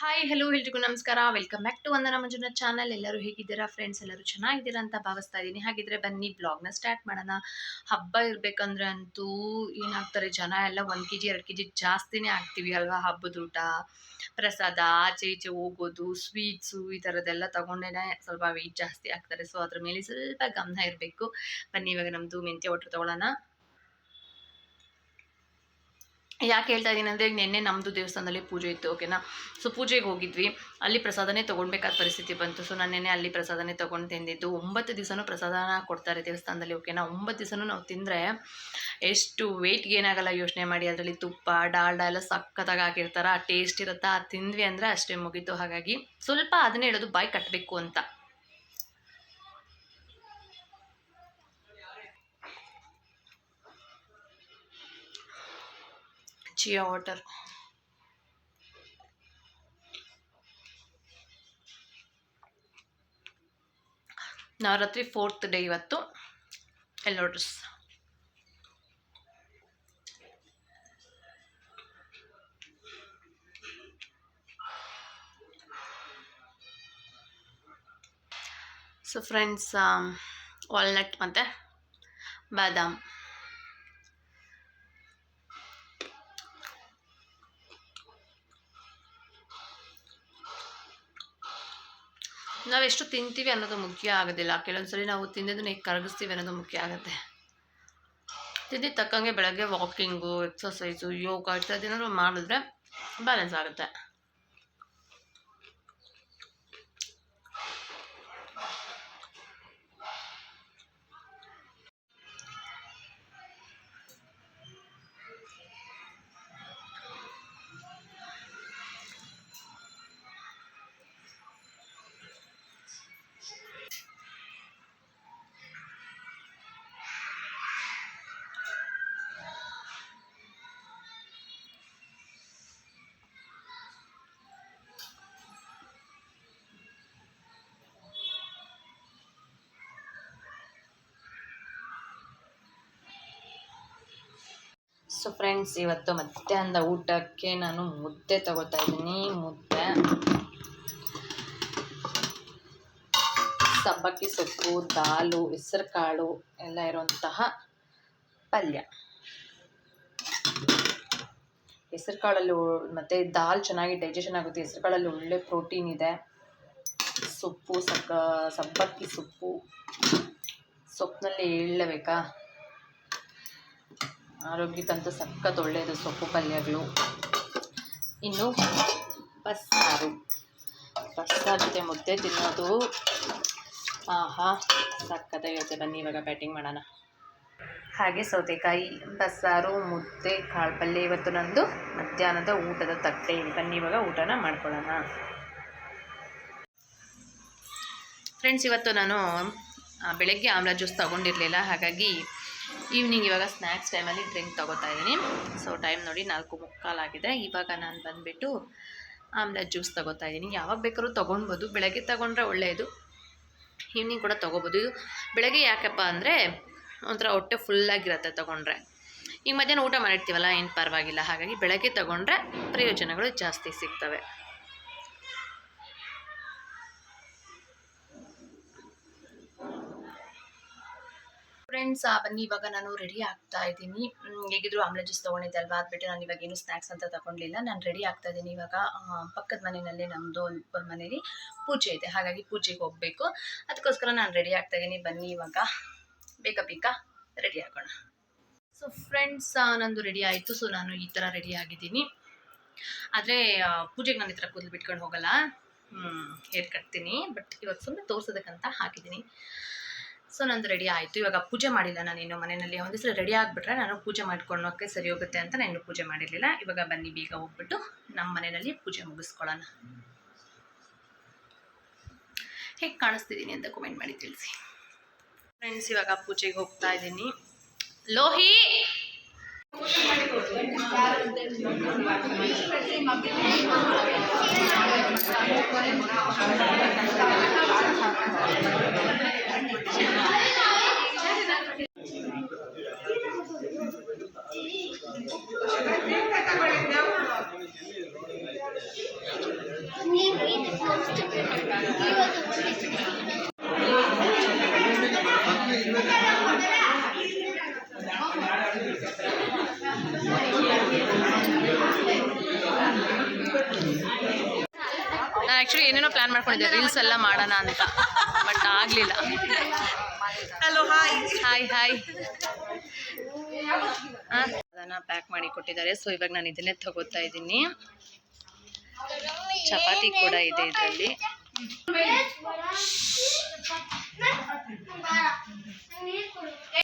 Hi hello ಎಲ್ರಿಗೂ ನಮಸ್ಕಾರ. Welcome back to Vandana ಮಂಜುನ ಚಾನಲ್ ಎಲ್ಲರೂ ಹೇಗಿದ್ದೀರಾ? ಫ್ರೆಂಡ್ಸ್ ಎಲ್ಲರೂ ಚೆನ್ನಾಗಿದ್ದೀರಾ ಅಂತ ಭಾವಿಸ್ತಾ ಇದ್ದೀನಿ. ಹಾಗಿದ್ರೆ ಬನ್ನಿ ಬ್ಲಾಗ್ನ ಸ್ಟಾರ್ಟ್ ಮಾಡೋಣ. ಹಬ್ಬ ಇರಬೇಕಂದ್ರೆ ಅಂತೂ ಏನಾಗ್ತಾರೆ ಜನ? ಎಲ್ಲ ಒಂದು ಕೆ ಜಿ ಎರಡು ಕೆ ಜಿ ಜಾಸ್ತಿನೇ ಆಗ್ತೀವಿ ಅಲ್ವಾ? ಹಬ್ಬದ ಊಟ, ಪ್ರಸಾದ, ಆಚೆ ಈಚೆ ಹೋಗೋದು ಸ್ವೀಟ್ಸು ಈ ಥರದ್ದೆಲ್ಲ ತೊಗೊಂಡೇ ಸ್ವಲ್ಪ ವೆಯ್ಟ್ ಜಾಸ್ತಿ ಆಗ್ತಾರೆ ಸೊ ಅದ್ರ ಮೇಲೆ ಸ್ವಲ್ಪ ಗಮನ ಇರಬೇಕು. ಬನ್ನಿ, ಇವಾಗ ನಮ್ಮದು ಮೆಂತ್ಯ ವಾಟರ್ ತೊಗೊಳ್ಳೋಣ. ಯಾಕೆ ಹೇಳ್ತಾ ಇದ್ದೀನಿ ಅಂದರೆ, ನಿನ್ನೆ ನಮ್ಮದು ದೇವಸ್ಥಾನದಲ್ಲಿ ಪೂಜೆ ಇತ್ತು ಓಕೆನಾ ಸೊ ಪೂಜೆಗೆ ಹೋಗಿದ್ವಿ. ಅಲ್ಲಿ ಪ್ರಸಾದನೇ ತೊಗೊಳ್ಬೇಕಾದ ಪರಿಸ್ಥಿತಿ ಬಂತು. ಸೊ ನಾನು ನೆನ್ನೆ ಅಲ್ಲಿ ಪ್ರಸಾದನೇ ತೊಗೊಂಡು ತಿಂದಿದ್ದು. ಒಂಬತ್ತು ದಿವಸನೂ ಪ್ರಸಾದನ ಕೊಡ್ತಾರೆ ದೇವಸ್ಥಾನದಲ್ಲಿ ಓಕೆನಾ ಒಂಬತ್ತು ದಿವಸನೂ ನಾವು ತಿಂದರೆ ಎಷ್ಟು ವೆಯ್ಟ್ಗೆ ಏನಾಗಲ್ಲ ಯೋಚನೆ ಮಾಡಿ. ಅದರಲ್ಲಿ ತುಪ್ಪ, ಡಾಲ್ಡ ಎಲ್ಲ ಸಖತ್ತಾಗಿ ಹಾಕಿರ್ತಾರೆ. ಆ ಟೇಸ್ಟ್ ಇರುತ್ತಾ? ಆ ತಿಂದ್ವಿ ಅಂದರೆ ಅಷ್ಟೇ ಮುಗೀತು. ಹಾಗಾಗಿ ಸ್ವಲ್ಪ ಅದನ್ನೇ ಹೇಳೋದು, ಬಾಯಿ ಕಟ್ಟಬೇಕು ಅಂತ. Chia water. Navaratri fourth day ಇವತ್ತು. Yellow dress so. Friends walnut ಮತ್ತು ಬಾದಾಮ್. ನಾವೆಷ್ಟು ತಿಂತೀವಿ ಅನ್ನೋದು ಮುಖ್ಯ ಆಗೋದಿಲ್ಲ. ಕೆಲವೊಂದ್ಸರಿ ನಾವು ತಿಂದಿದ್ದನ್ನ ಹೇಗೆ ಕರಗಿಸ್ತೀವಿ ಅನ್ನೋದು ಮುಖ್ಯ ಆಗುತ್ತೆ. ತಿಂದಿದ್ದು ತಕ್ಕಂಗೆ ಬೆಳಗ್ಗೆ ವಾಕಿಂಗು ಎಕ್ಸಸೈಸು ಯೋಗ ಇತ್ಯಾದಿನಾದ್ರು ಮಾಡಿದ್ರೆ ಬ್ಯಾಲೆನ್ಸ್ ಆಗುತ್ತೆ. ಸೊ ಫ್ರೆಂಡ್ಸ್ ಇವತ್ತು ಮಧ್ಯಾಹ್ನದ ಊಟಕ್ಕೆ ನಾನು ಮುದ್ದೆ ತಗೋತಾ ಇದ್ದೀನಿ. ಮುದ್ದೆ, ಸಬ್ಬಕ್ಕಿ ಸೊಪ್ಪು, ದಾಲು ಹೆಸರು ಕಾಳು ಎಲ್ಲ ಇರುವಂತಹ ಪಲ್ಯ. ಹೆಸರು ಕಾಳಲ್ಲಿ ಮತ್ತು ದಾಲ್ ಚೆನ್ನಾಗಿ ಡೈಜೆಷನ್ ಆಗುತ್ತೆ. ಹೆಸರು ಕಾಳಲ್ಲಿ ಒಳ್ಳೆ ಪ್ರೋಟೀನ್ ಇದೆ. ಸೊಪ್ಪು, ಸಕ್ಕ, ಸಬ್ಬಕ್ಕಿ ಸೊಪ್ಪು ಸೊಪ್ಪಿನಲ್ಲಿ ಹೇಳಬೇಕಾ ಆರೋಗ್ಯಕ್ಕಂತೂ ಸಖತ್ ಒಳ್ಳೆಯದು ಸೊಪ್ಪು, ಪಲ್ಯಗಳು. ಇನ್ನು ಬಸ್ಸಾರು. ಬಸ್ಸಾರು ಜೊತೆ ಮುದ್ದೆ ತಿನ್ನೋದು. ಆಹಾ ಸಖತ್ತಾಗಿರುತ್ತೆ ಬನ್ನಿ ಇವಾಗ ಬ್ಯಾಟಿಂಗ್ ಮಾಡೋಣ. ಹಾಗೆ ಸೌತೆಕಾಯಿ, ಬಸ್ಸಾರು, ಮುದ್ದೆ, ಕಾಳು ಪಲ್ಯ ಇವತ್ತು ನಂದು. ಮಧ್ಯಾಹ್ನದ ಊಟದ ತಟ್ಟೆ. ಬನ್ನಿ, ಇವಾಗ ಊಟನ ಮಾಡ್ಕೊಳ್ಳೋಣ. ಫ್ರೆಂಡ್ಸ್, ಇವತ್ತು ನಾನು ಬೆಳಗ್ಗೆ ಆಮ್ಲ ಜ್ಯೂಸ್ ತಗೊಂಡಿರಲಿಲ್ಲ. ಹಾಗಾಗಿ ಈವ್ನಿಂಗ್ ಇವಾಗ ಸ್ನ್ಯಾಕ್ಸ್ ಟೈಮಲ್ಲಿ ಡ್ರಿಂಕ್ ತೊಗೋತಾ ಇದ್ದೀನಿ. ಸೊ ಟೈಮ್ ನೋಡಿ ನಾಲ್ಕು ಮುಕ್ಕಾಲಾಗಿದೆ ಇವಾಗ ನಾನು ಬಂದುಬಿಟ್ಟು ಆಮೇಲೆ ಜ್ಯೂಸ್ ತೊಗೋತಾ ಇದ್ದೀನಿ. ಯಾವಾಗ ಬೇಕಾದ್ರೂ ತೊಗೊಳ್ಬೋದು ಬೆಳಗ್ಗೆ ತೊಗೊಂಡ್ರೆ ಒಳ್ಳೆಯದು ಈವ್ನಿಂಗ್ ಕೂಡ ತೊಗೋಬೋದು. ಇದು ಬೆಳಗ್ಗೆ ಯಾಕಪ್ಪ ಅಂದರೆ ಒಂಥರ ಹೊಟ್ಟೆ ಫುಲ್ಲಾಗಿರುತ್ತೆ ತೊಗೊಂಡ್ರೆ. ಈಗ ಮಧ್ಯಾಹ್ನ ಊಟ ಮಾಡಿರ್ತೀವಲ್ಲ, ಏನು ಪರವಾಗಿಲ್ಲ. ಹಾಗಾಗಿ ಬೆಳಗ್ಗೆ ತೊಗೊಂಡ್ರೆ ಪ್ರಯೋಜನಗಳು ಜಾಸ್ತಿ ಸಿಗ್ತವೆ. ಫ್ರೆಂಡ್ಸ್ ಬನ್ನಿ, ಇವಾಗ ನಾನು ರೆಡಿ ಆಗ್ತಾ ಇದ್ದೀನಿ. ಹೇಗಿದ್ರು ಆಮ್ಲೆ ಜ್ಯೂಸ್ ತೊಗೊಂಡಿದ್ದೆ ಅಲ್ವಾ? ಅದ್ಬಿಟ್ಟು ನಾನು ಇವಾಗ ಏನು ಸ್ನ್ಯಾಕ್ಸ್ ಅಂತ ತಗೊಂಡಿಲ್ಲ. ನಾನು ರೆಡಿ ಆಗ್ತಾ ಇದ್ದೀನಿ. ಇವಾಗ ಪಕ್ಕದ ಮನೆಯಲ್ಲಿ ನಮ್ಮದು ಒಂದು ಮನೇಲಿ ಪೂಜೆ ಇದೆ. ಹಾಗಾಗಿ ಪೂಜೆಗೆ ಹೋಗಬೇಕು. ಅದಕ್ಕೋಸ್ಕರ ನಾನು ರೆಡಿ ಆಗ್ತಾ ಇದ್ದೀನಿ. ಬನ್ನಿ, ಇವಾಗ ಬೇಗ ಬೇಗ ರೆಡಿ ಆಗೋಣ. ಸೊ ಫ್ರೆಂಡ್ಸ್ ನಂದು ರೆಡಿ ಆಯಿತು. ಸೊ ನಾನು ಈ ಥರ ರೆಡಿ ಆಗಿದ್ದೀನಿ. ಆದರೆ ಪೂಜೆಗೆ ನಾನು ಈ ಥರ ಕೂದಲು ಬಿಟ್ಕೊಂಡು ಹೋಗಲ್ಲ. ಹೇರ್ ಕಟ್ತೀನಿ. ಬಟ್ ಇವಾಗ ಸುಮ್ಮನೆ ತೋರ್ಸೋದಕ್ಕಂತ ಹಾಕಿದ್ದೀನಿ. ಸೊ ನಂದು ರೆಡಿ ಆಯಿತು. ಇವಾಗ ಪೂಜೆ ಮಾಡಿಲ್ಲ ನಾನು ಇನ್ನು ಮನೆಯಲ್ಲಿ. ಒಂದಿಸಲ ರೆಡಿ ಆಗಿಬಿಟ್ರೆ ನಾನು ಪೂಜೆ ಮಾಡ್ಕೊಳ್ಳೋಕ್ಕೆ ಸರಿ ಹೋಗುತ್ತೆ ಅಂತ ನಾನು ಇನ್ನೂ ಪೂಜೆ ಮಾಡಿರಲಿಲ್ಲ. ಇವಾಗ ಬನ್ನಿ, ಬೇಗ ಹೋಗ್ಬಿಟ್ಟು ನಮ್ಮ ಮನೆಯಲ್ಲಿ ಪೂಜೆ ಮುಗಿಸ್ಕೊಳ್ಳೋಣ. ಹೇಗೆ ಕಾಣಿಸ್ತಿದ್ದೀನಿ ಅಂತ ಕಮೆಂಟ್ ಮಾಡಿ ತಿಳಿಸಿ. ಫ್ರೆಂಡ್ಸ್ ಇವಾಗ ಪೂಜೆಗೆ ಹೋಗ್ತಾ ಇದ್ದೀನಿ. ಲೋಹಿ! みんな見てほしい。ಆ್ಯಕ್ಚುಲಿ ಏನೇನೋ ಪ್ಲ್ಯಾನ್ ಮಾಡ್ಕೊಂಡಿದ್ದೆ. ರೀಲ್ಸ್ ಎಲ್ಲ ಮಾಡೋಣ ಅಂತ. ಬಟ್ ಆಗಲಿಲ್ಲ. ಹಲೋ ಹಾಯ್ ಹಾಯ್ ಹಾಯ್ ಅದನ್ನು ಪ್ಯಾಕ್ ಮಾಡಿ ಕೊಟ್ಟಿದ್ದಾರೆ. ಸೊ ಇವಾಗ ನಾನು ಇದನ್ನೇ ತಗೋತಾ ಇದ್ದೀನಿ. ಚಪಾತಿ ಕೂಡ ಇದೆ ಇದರಲ್ಲಿ.